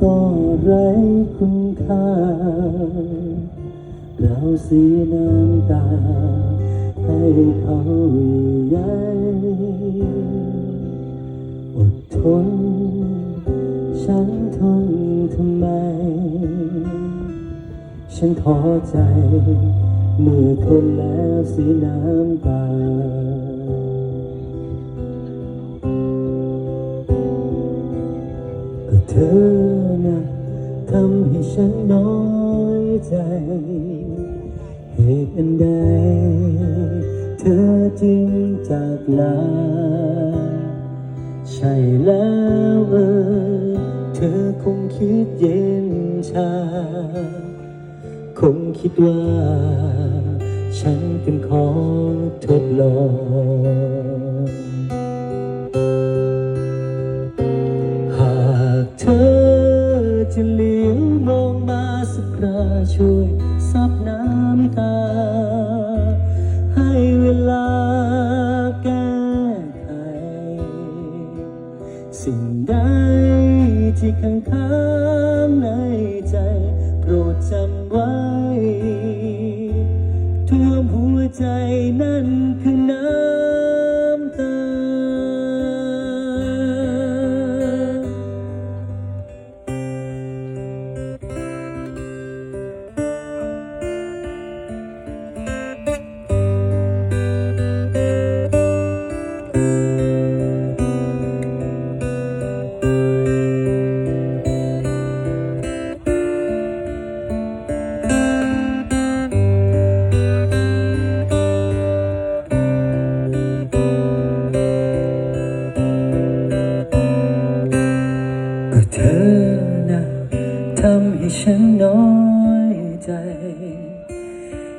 ก็ไร้คุณค่า เราเสียน้ำตา ให้เขาใหญ่อดทน ฉันทนทำไม ฉันท้อใจ เมื่อทนแล้วเสียน้ำตา อนะทำให้ฉันน้อยใจ เหตุอันใด เธอจึงจากลา ใช่แล้วเออเธอคงคิดเย็นชา คงคิดว่า ฉันเป็นของทดลอง ช่วยซับน้ำตา ให้เวลาแก้ไขสิ่งใดที่ค้างค้างในใจ โปรดจำไว้ท่วมหัวใจนั่นคือ ทำให้ฉันน้อยใจ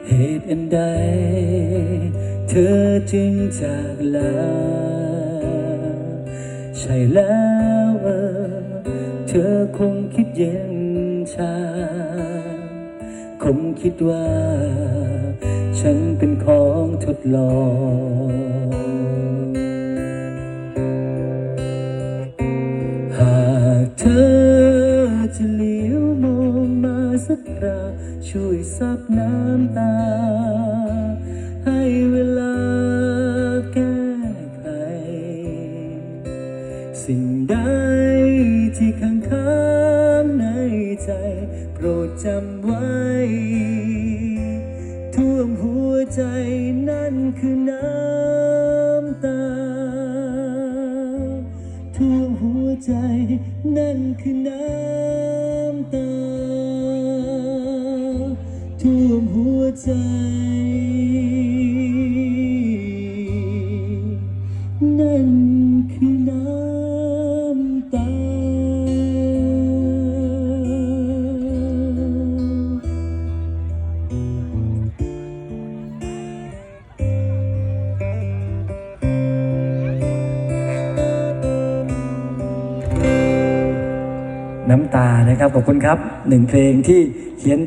เหตุอันใด เธอจึงจากลา ใช่แล้วเออ เธอคงคิดเย็นชา คงคิดว่า ฉันเป็นของทดลอง สักคราช่วยซับน้ำตา ให้เวลาแก้ไขสิ่งใดที่ค้างค้างในใจ โปรดจำไว้ ท่วมหัวใจนั่นคือน้ำตาท่วมหัวใจนั่นคือน้ำตา ใจ นั่นคือน้ำตา น้ำตานะครับ ขอบคุณครับ หนึ่งเพลงที่เขียน